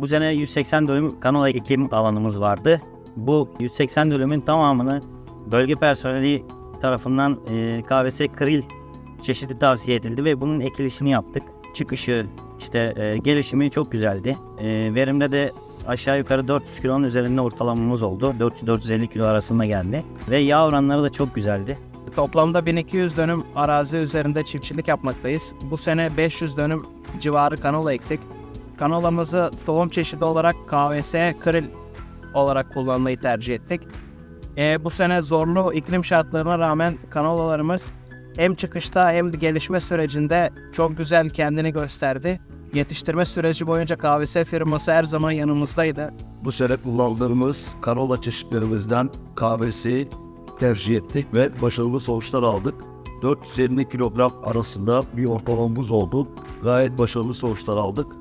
Bu sene 180 dönüm kanola ekim alanımız vardı. Bu 180 dönümün tamamını bölge personeli tarafından e, KVS kril çeşidi tavsiye edildi ve bunun ekilişini yaptık. Çıkışı, işte e, gelişimi çok güzeldi. E, verimde de aşağı yukarı 400 kilonun üzerinde ortalamamız oldu. 400-450 kilo arasında geldi. Ve yağ oranları da çok güzeldi. Toplamda 1200 dönüm arazi üzerinde çiftçilik yapmaktayız. Bu sene 500 dönüm civarı kanola ektik. Kanolamızı tohum çeşidi olarak KVS kril olarak kullanmayı tercih ettik. Ee, bu sene zorlu iklim şartlarına rağmen kanolalarımız hem çıkışta hem de gelişme sürecinde çok güzel kendini gösterdi. Yetiştirme süreci boyunca KVS firması her zaman yanımızdaydı. Bu sene kullandığımız kanola çeşitlerimizden kahvesi tercih ettik ve başarılı sonuçlar aldık. 450 kilogram arasında bir ortalamamız oldu. Gayet başarılı sonuçlar aldık.